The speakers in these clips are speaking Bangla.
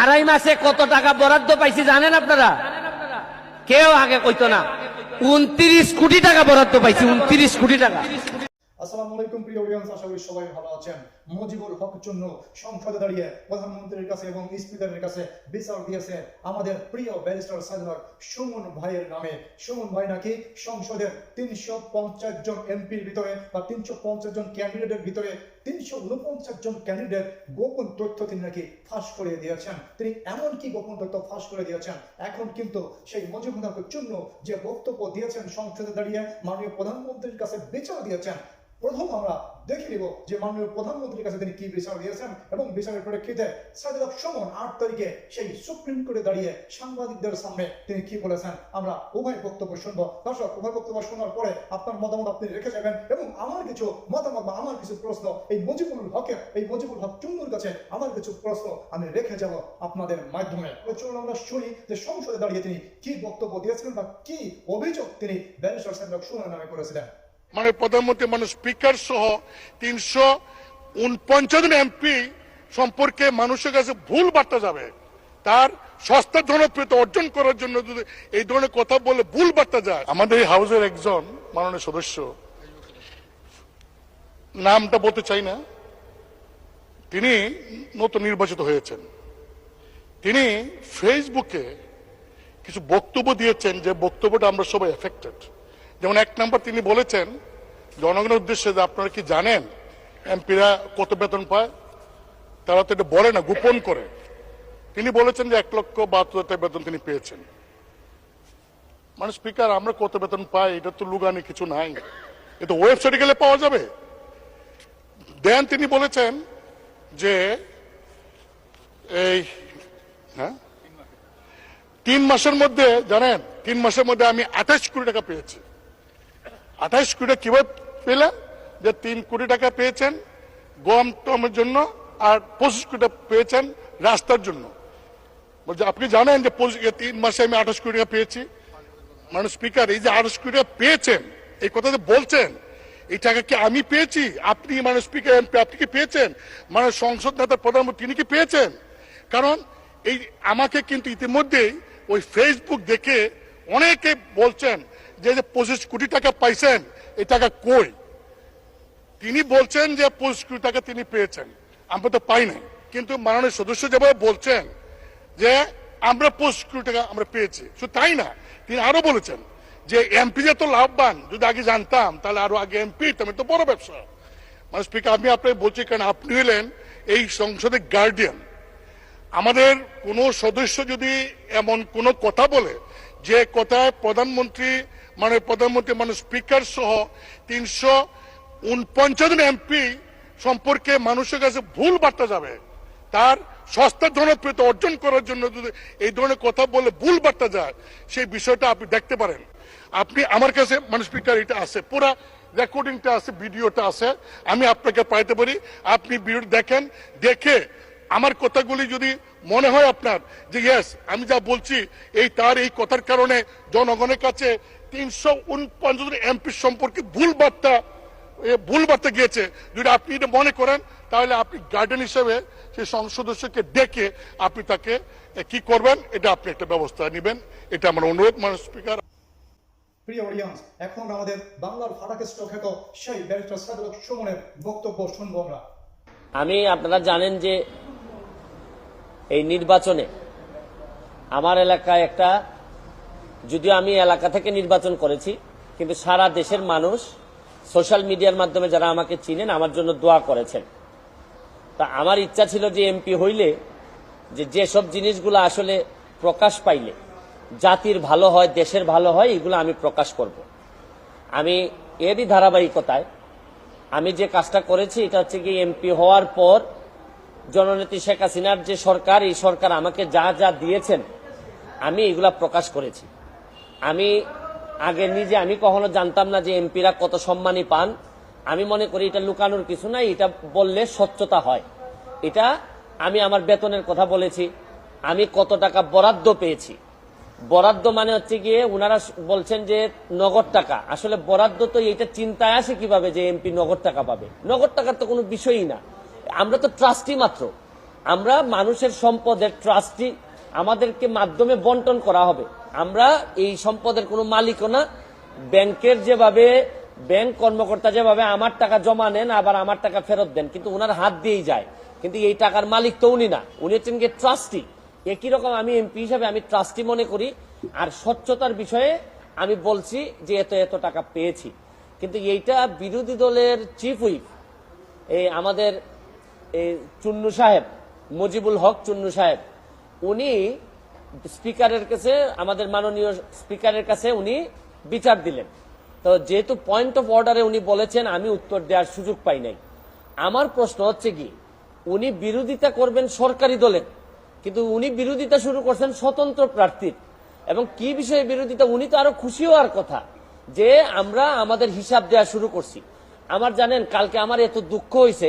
আড়াই মাসে কত টাকা বরাদ্দ পাইছি জানেন আপনারা? কেউ আগে কইতো না। উনত্রিশ কোটি টাকা বরাদ্দ পাইছি, উনত্রিশ কোটি টাকা। আসসালামু আলাইকুম প্রিয় অডিয়েন্স আশা করি সবাই ভালো আছেন। মুজিবুর হক জন্য সংসদে দাঁড়িয়ে প্রধানমন্ত্রীর কাছে এবং স্পিকারের কাছে বিচার দিয়েছে আমাদের প্রিয় ব্যারিস্টার সাজনার সুমন ভাইয়ের নামে। সুমন ভাই নাকি সংসদের তিনশো পঞ্চাশ জন এমপির ভিতরে বা তিনশো পঞ্চাশ জন ক্যান্ডিডেটের ভিতরে তিনশো উনপঞ্চাশ জন ক্যান্ডিডেট গোপন তথ্য তিনি নাকি ফাঁস করে দিয়েছেন। তিনি এমন কি গোপন তথ্য ফাঁস করে দিয়েছেন? এখন কিন্তু সেই মুজিবুর হকের জন্য যে বক্তব্য দিয়েছেন সংসদে দাঁড়িয়ে, মাননীয় প্রধানমন্ত্রীর কাছে বিচার দিয়েছেন প্রথম আমরা দেখে নিব যে মাননীয় প্রধানমন্ত্রীর কাছে তিনি কি বিচার দিয়েছেন এবং বিচারের প্রেক্ষিতে সাজেদা সুমন আট তারিখে সেই সুপ্রিম কোর্টে দাঁড়িয়ে সাংবাদিকদের সামনে তিনি কি বলেছেন আমরা উভয় বক্তব্য শুনব। দর্শক, উভয় বক্তব্য শোনার পরে আপনার মতামত আপনি রেখে যাবেন এবং আমার কিছু মতামত বা আমার কিছু প্রশ্ন, এই মুজিবুল হকের, এই মুজিবুল হক চুন্নুর কাছে আমার কিছু প্রশ্ন আমি রেখে যাব আপনাদের মাধ্যমে। চলুন আমরা শুনি যে সংসদে দাঁড়িয়ে তিনি কি বক্তব্য দিয়েছিলেন বা কি অভিযোগ তিনি ব্যারিস্টার সাহেব সুমনের নামে করেছিলেন। মানে প্রধানমন্ত্রী মানে স্পিকার সহ তিনশো উনপঞ্চাশ এমপি সম্পর্কে মানুষের কাছে ভুল বার্তা যাবে। তার সস্তা জনপ্রিয়তা অর্জন করার জন্য যদি এই ধরনের কথা বলে ভুল বার্তা যায়। আমাদের এই হাউসের একজন মাননীয় সদস্য, নামটা বলতে চাই না, তিনি নতুন নির্বাচিত হয়েছেন। তিনি ফেসবুকে কিছু বক্তব্য দিয়েছেন যে বক্তব্যটা আমরা সবাই এফেক্টেড যেমন এক নম্বর তিনি বলেছেন, জনগণের উদ্দেশ্যে যে আপনারা কি জানেন, এমপিরা কত বেতন পায়? তারা তো এটা বলে না, গোপন করে। তিনি বলেছেন যে এক লক্ষ বাহাত্তর টাকা বেতন তিনি পেয়েছেন। মানে স্পিকার, আমরা কত বেতন পাই? এটা তো লুগানি, কিছু নাই। এটা ওয়েবসাইটে গেলে পাওয়া যাবে। দেন তিনি বলেছেন যে এই হ্যাঁ? তিন মাসের মধ্যে, জানেন, তিন মাসের মধ্যে আমি আঠাশ কোটি টাকা পেয়েছি। আঠাশ কোটি কীভাবে পেলেন যে তিন কোটি টাকা পেয়েছেন, গম টমের জন্য, আর পঁচিশ কোটি পেয়েছেন রাস্তার জন্য। বলছে, আপনি জানেন যে তিন মাসে আমি আঠাশ কোটি টাকা পেয়েছি? মানে স্পিকার এই যে আঠাশ কোটি টাকা পেয়েছেন, এই কথা যে বলছেন, এই টাকা কি আমি পেয়েছি? আপনি মানে স্পিকার এমপি আপনি কি পেয়েছেন? মানে সংসদ নেতা, প্রধানমন্ত্রী, তিনি কি পেয়েছেন? কারণ এই আমাকে কিন্তু ইতিমধ্যেই ওই ফেসবুক দেখে অনেকে বলছেন যে যে পঁচিশ কোটি টাকা পাইছেন, এই টাকা কই? তিনি বলছেন যে পঁচিশ কোটি টাকা তিনি পেয়েছেন। আমরা তো পাই নাই। কিন্তু মাননীয় সদস্য যেভাবে বলছেন যে আমরা পঁচিশ কোটি টাকা আমরা পেয়েছি, শুধু তাই না, তিনি আরও বলেছেন যে এমপি যে তো লাভবান, যদি আগে জানতাম, তাহলে আরও আগে এমপি আমি তো বড় ব্যবসা। মানে স্পিকার, আমি আপনাকে বলছি, কারণ আপনি হলেন এই সংসদের গার্ডিয়ান আমাদের কোন সদস্য যদি এমন কোন কথা বলে, যে কথায় প্রধানমন্ত্রী মানে প্রধানমন্ত্রী মানে স্পিকার সহ তিনশো উনপঞ্চাশ এমপি সম্পর্কে মানুষের কাছে ভুল বার্তা যাবে। তার সস্তা জনপ্রিয়তা অর্জন করার জন্য যদি এই ধরনের কথা বলে ভুল বার্তা যায়, সেই বিষয়টা আপনি দেখতে পারেন। আপনি আমার কাছে মানে স্পিকার, এটা আছে। পুরা রেকর্ডিংটা আছে, ভিডিওটা আছে। আমি আপনাকে পাইতে পারি। আপনি ভিডিও দেখেন, দেখে আমার কথাগুলি যদি মনে হয় আপনার যে ইয়েস আমি যা বলছি এই তার এই কথার কারণে জনগণের কাছে তিনশো উনপঞ্চাশ এমপি সম্পর্কে ভুল বার্তা ভুল বার্তা গিয়েছে। যদি আপনি এটা মনে করেন তাহলে আপনি গার্ডেন হিসেবে সেই সংসদ সদস্যকে ডেকে আপনি তাকে কি করবেন এটা আপনি একটা ব্যবস্থা নেবেন। এটা আমার অনুরোধ মানে স্পিকার। প্রিয় অডিয়েন্স এখন আমাদের বাংলার ফাটাকেষ্ট খ্যাত সেই ব্যারিস্টার সাদুল সুমনের বক্তব্য শুনব আমরা। আমি আপনারা জানেন যে এই নির্বাচনে আমার এলাকায় একটা, যদিও আমি এলাকা থেকে নির্বাচন করেছি, কিন্তু সারা দেশের মানুষ সোশ্যাল মিডিয়ার মাধ্যমে যারা আমাকে চিনেন, আমার জন্য দোয়া করেছেন। তা আমার ইচ্ছা ছিল যে এমপি হইলে, যে যেসব জিনিসগুলো আসলে প্রকাশ পাইলে, জাতির ভালো হয়, দেশের ভালো হয়, এগুলো আমি প্রকাশ করব। আমি এরই ধারাবাহিকতায়, আমি যে কাজটা করেছি, এটা হচ্ছে কি এমপি হওয়ার পর জননেত্রী শেখ হাসিনার যে সরকার, এই সরকার আমাকে যা যা দিয়েছেন, আমি এগুলা প্রকাশ করেছি। আমি আগে নিজে, আমি কখনো জানতাম না যে এমপিরা কত সম্মানই পান। আমি মনে করি এটা লুকানোর কিছু নাই, এটা বললে স্বচ্ছতা হয়। এটা আমি আমার বেতনের কথা বলেছি, আমি কত টাকা বরাদ্দ পেয়েছি। বরাদ্দ মানে হচ্ছে গিয়ে ওনারা বলছেন যে নগদ টাকা। আসলে বরাদ্দ তো এটা চিন্তায় আসে কীভাবে যে এমপি নগদ টাকা পাবে? নগদ টাকার তো কোনো বিষয়ই না। আমরা তো ট্রাস্টি মাত্র। আমরা মানুষের সম্পদের ট্রাস্টি আমাদেরকে মাধ্যমে বন্টন করা হবে। আমরা এই সম্পদের কোনো মালিকও না। ব্যাংকের যেভাবে, ব্যাংক কর্মকর্তা যেভাবে আমার টাকা জমা নেন, আবার আমার টাকা ফেরত দেন, কিন্তু ওনার হাত দিয়েই যায়। কিন্তু এই টাকার মালিক তো উনি না। উনি হচ্ছেন গিয়ে ট্রাস্টি একই রকম আমি এমপি হিসাবে আমি ট্রাস্টি মনে করি। আর স্বচ্ছতার বিষয়ে আমি বলছি যে এত এত টাকা পেয়েছি। কিন্তু এইটা বিরোধী দলের চিফ হুইপ এই আমাদের এই চুন্নু সাহেব, মুজিবুল হক চুন্নু সাহেব, উনি স্পিকারের কাছে, আমাদের মাননীয় স্পিকারের কাছে উনি বিচার দিলেন। তো যেহেতু পয়েন্ট অফ অর্ডারে উনি বলেছেন, আমি উত্তর দেওয়ার সুযোগ পাই নাই। আমার প্রশ্ন হচ্ছে কি, উনি বিরোধিতা করবেন সরকারি দলের, কিন্তু উনি বিরোধিতা শুরু করছেন স্বতন্ত্র প্রার্থীর। এবং কি বিষয়ে বিরোধিতা, উনি তো আরও খুশি হওয়ার কথা, যে আমরা আমাদের হিসাব দেওয়া শুরু করছি। আমার জানেন, কালকে আমার এত দুঃখ হয়েছে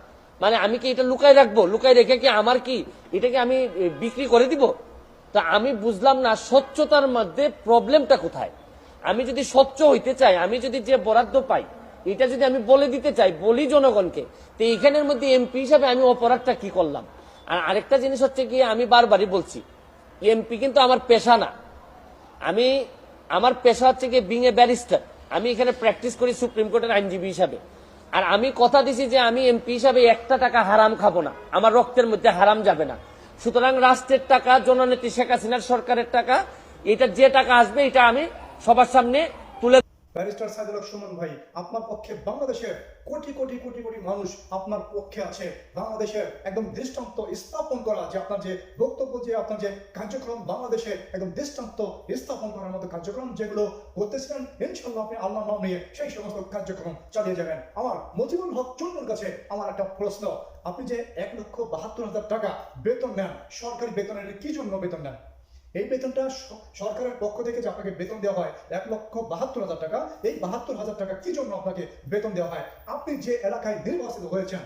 মানে আমি কি এটা লুকাই রাখব? লুকাই রেখে কি আমার কি? এটাকে আমি বিক্রি করে দিব? তা আমি বুঝলাম না স্বচ্ছতার মধ্যে প্রবলেমটা কোথায়। আমি যদি স্বচ্ছ হইতে চাই, আমি যদি যে বরাদ্দ পাই, এটা যদি আমি বলে দিতে চাই, বলি জনগণকে, তো এইখানের মধ্যে এমপি হিসাবে আমি অপরাধটা কি করলাম? আর আরেকটা জিনিস হচ্ছে কি, আমি বারবারই বলছি, এমপি কিন্তু আমার পেশা না। আমি, আমার পেশা হচ্ছে গিয়ে বিং এ ব্যারিস্টার আমি এখানে প্র্যাকটিস করি সুপ্রিম কোর্টের আইনজীবী হিসাবে। আর আমি কথা দিছি যে আমি এমপি হিসাবে একটা টাকা হারাম খাব না। আমার রক্তের মধ্যে হারাম যাবে না। সুতরাং রাষ্ট্রের টাকা, জননেত্রী শেখ হাসিনার সরকারের টাকা, এটা যে টাকা আসবে, এটা আমি সবার সামনে ব্যারিস্টার সাইদুল হক সুমন ভাই, আপনার পক্ষে বাংলাদেশের কোটি কোটি কোটি কোটি মানুষ আপনার পক্ষে আছে। বাংলাদেশের একদম দৃষ্টান্ত স্থাপন করা যে আপনার যে বক্তব্য, যে আপনার যে কার্যক্রম, বাংলাদেশে একদম দৃষ্টান্ত স্থাপন করার মতো কার্যক্রম যেগুলো করতেছিলেন ইনশাল্লাহ আপনি আল্লাহ নাম নিয়ে সেই সমস্ত কার্যক্রম চালিয়ে যাবেন। আমার মজিবুল হক চন্ডুর কাছে আমার একটা প্রশ্ন, আপনি যে এক লক্ষ বাহাত্তর হাজার টাকা বেতন নেন, সরকারি বেতনের কি জন্য বেতন নেন? এই বেতনটা সরকারের পক্ষ থেকে যে আপনাকে বেতন দেওয়া হয় এক লক্ষ বাহাত্তর হাজার টাকা, এই বাহাত্তর হাজার টাকা কি জন্য আপনাকে বেতন দেওয়া হয়? আপনি যে এলাকায় নির্বাচিত হয়েছেন,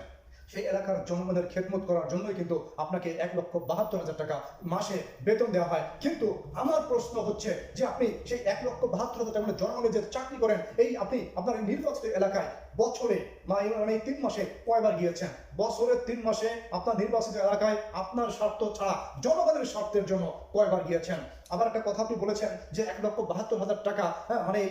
সেই এলাকার জনগণের খেদমত করার জন্যই কিন্তু আপনাকে এক লক্ষ বাহাত্তর হাজার টাকা মাসে বেতন দেওয়া হয়। কিন্তু আমার প্রশ্ন হচ্ছে যে আপনি সেই এক লক্ষ বাহাত্তর হাজার টাকা মানে জনগণের যে চাকরি করেন, এই আপনি আপনার নির্বাচিত এলাকায় বছরে মানে তিন মাসে কয়বার গিয়েছেন? বছরের তিন মাসে আপনার নির্বাচিত এলাকায় আপনার স্বার্থ ছাড়া জনগণের স্বার্থের জন্য কয়বার গিয়েছেন? আবার একটা কথা আপনি বলেছেন যে এক লক্ষ বাহাত্তর হাজার টাকা হ্যাঁ, মানে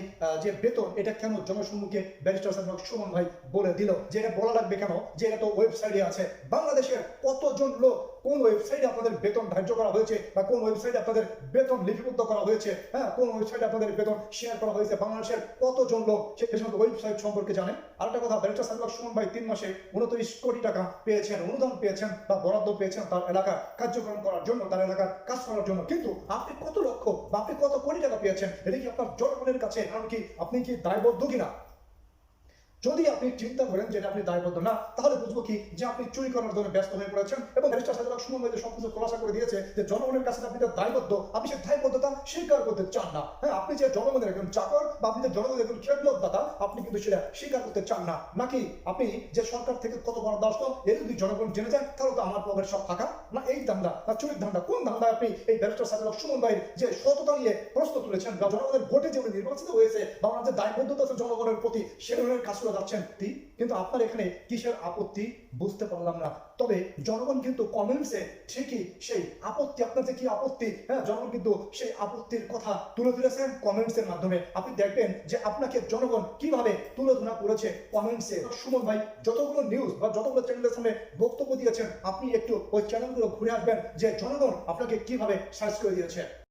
যে বেতন এটা কেন জনসম্মুখে ব্যারিস্টার সাহেব সুমন ভাই বলে দিল? যে এটা বলা লাগবে কেন? যে এটা তো ওয়েবসাইটে আছে। বাংলাদেশের কতজন লোক কোন ওয়েবসাইটে আপনাদের বেতন ধার্য করা হয়েছে বা কোন ওয়েবসাইটে আপনাদের বেতন লিপিবদ্ধ করা হয়েছে? হ্যাঁ কোন ওয়েবসাইটে আপনাদের বেতন শেয়ার করা হয়েছে? বাংলাদেশের কতজন লোক সে সমস্ত ওয়েবসাইট সম্পর্কে জানেন? আর একটা কথা ব্যারিস্টার সাহেব সুমন ভাই তিন মাসে উনত্রিশ কোটি টাকা পেয়েছেন অনুদান পেয়েছেন বা বরাদ্দ পেয়েছেন তার এলাকার কার্যক্রম করার জন্য তার এলাকার কাজ করার জন্য। কিন্তু আপনি কত লক্ষ? বা আপনি কত কোটি টাকা পেয়েছেন? এটা কি আপনার জনগণের কাছে এমনকি আপনি কি দায়বদ্ধ কিনা? যদি আপনি চিন্তা করেন যেটা আপনি দায়বদ্ধ না, তাহলে বুঝব কি যে আপনি চুরি করার জন্য ব্যস্ত হয়ে পড়েছেন এবং ব্যারিস্টার সাহেব খোলাসা করে দিয়েছে যে জনগণের কাছে আপনি যে দায়বদ্ধ, আপনি সেই দায়বদ্ধতা স্বীকার করতে চান না। হ্যাঁ আপনি যে জনগণের একজন চাকর বা আপনি যে জনগণের একজন খেদমতদাতা, আপনি কিন্তু সেটা স্বীকার করতে চান না। নাকি আপনি যে সরকার থেকে কত বড় দাস এর যদি জনগণ জেনে যায়, তাহলে তো আমার পকেট সব ফাঁকা? না এই ধান্দা, না চুরির ধান্দা, কোন ধান্দা আপনি এই ব্যারিস্টার সাহেব সুমন ভাই যে সততা নিয়ে প্রশ্ন তুলেছেন জনগণের ভোটে যে নির্বাচিত হয়েছে বা ওনার যে দায়বদ্ধতা আছে জনগণের প্রতি, সে ধরনের কাজ করে যাচ্ছেন তি, কিন্তু আপনার এখানে কিসের আপত্তি বুঝতে পারলাম না। তবে জনগণ কিন্তু কমেন্টসে ঠিকই সেই আপত্তি, আপনার যে কি আপত্তি হ্যাঁ জনগণ কিন্তু সেই আপত্তির কথা তুলে ধরেছেন কমেন্টস এর মাধ্যমে। আপনি দেখবেন যে আপনাকে জনগণ কীভাবে তুলে ধরা করেছে কমেন্টসে সুমন ভাই, যতগুলো নিউজ বা যতগুলো চ্যানেলের সামনে বক্তব্য দিয়েছেন, আপনি একটু ওই চ্যানেলগুলো ঘুরে আসবেন যে জনগণ আপনাকে কীভাবে সার্চ করে দিয়েছে।